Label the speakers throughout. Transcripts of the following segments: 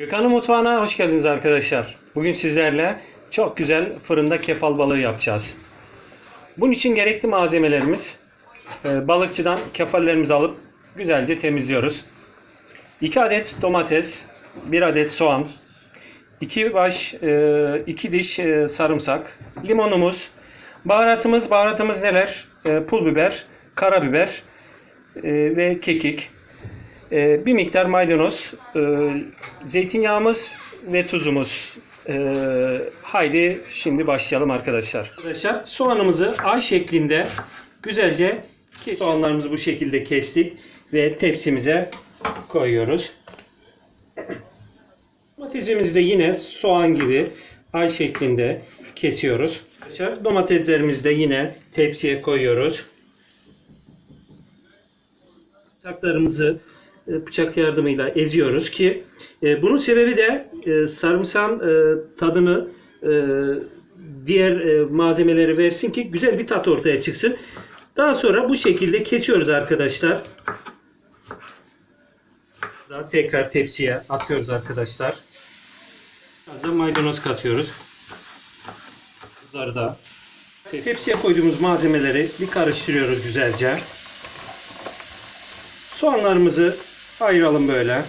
Speaker 1: Gökhan'ın mutfağına hoş geldiniz arkadaşlar. Bugün sizlerle çok güzel fırında kefal balığı yapacağız. Bunun için gerekli malzemelerimiz e, balıkçıdan kefallerimizi alıp güzelce temizliyoruz. 2 adet domates, 1 adet soğan, 2 baş, 2 diş e, sarımsak, limonumuz, baharatımız, baharatımız neler? E, Pul biber, karabiber e, ve kekik. Ee, bir miktar maydanoz, e, zeytinyağımız ve tuzumuz. Ee, haydi şimdi başlayalım arkadaşlar. Arkadaşlar soğanımızı A şeklinde güzelce kes- soğanlarımızı bu şekilde kestik ve tepsimize koyuyoruz. Domatesimizi de yine soğan gibi ay şeklinde kesiyoruz. Arkadaşlar domateslerimizi de yine tepsiye koyuyoruz. Bıçaklarımızı e, bıçak yardımıyla eziyoruz ki e, bunun sebebi de e, sarımsağın e, tadını e, diğer e, malzemeleri versin ki güzel bir tat ortaya çıksın. Daha sonra bu şekilde kesiyoruz arkadaşlar. Daha tekrar tepsiye atıyoruz arkadaşlar. Biraz da maydanoz katıyoruz. Bunları da tepsiye koyduğumuz malzemeleri bir karıştırıyoruz güzelce. Soğanlarımızı ayıralım böyle.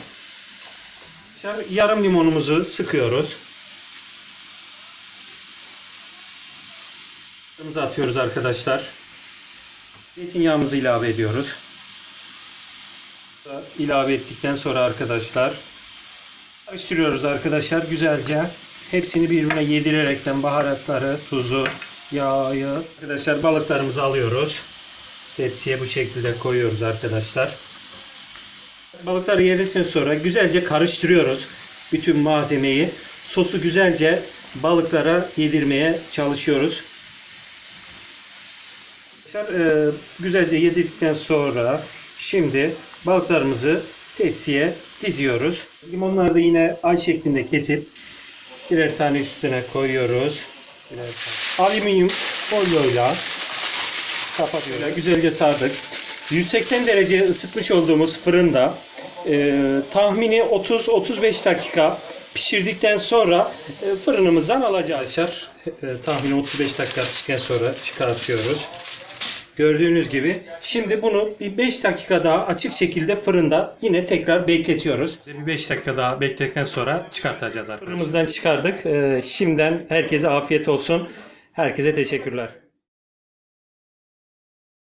Speaker 1: Yarım limonumuzu sıkıyoruz. Limonumuzu atıyoruz arkadaşlar. Zeytinyağımızı ilave ediyoruz. İlave ettikten sonra arkadaşlar karıştırıyoruz arkadaşlar güzelce. Hepsini birbirine yedirerekten baharatları, tuzu, yağı. Arkadaşlar balıklarımızı alıyoruz. Tepsiye bu şekilde koyuyoruz arkadaşlar. Balıkları yedikten sonra güzelce karıştırıyoruz bütün malzemeyi. Sosu güzelce balıklara yedirmeye çalışıyoruz. Arkadaşlar, e, güzelce yedirdikten sonra şimdi balıklarımızı tepsiye diziyoruz. Limonları da yine ay şeklinde kesip birer tane üstüne koyuyoruz. Birer tane. Alüminyum folyoyla kapatıyoruz. Güzelce sardık. 180 derece ısıtmış olduğumuz fırında e, tahmini 30-35 dakika pişirdikten sonra e, fırınımızdan alacağız. Arkadaşlar, E, tahmini 35 dakika piştikten sonra çıkartıyoruz. Gördüğünüz gibi. Şimdi bunu bir 5 dakika daha açık şekilde fırında yine tekrar bekletiyoruz. Bir 5 dakika daha bekledikten sonra çıkartacağız arkadaşlar. Fırınımızdan çıkardık. E, şimdiden herkese afiyet olsun. Herkese teşekkürler.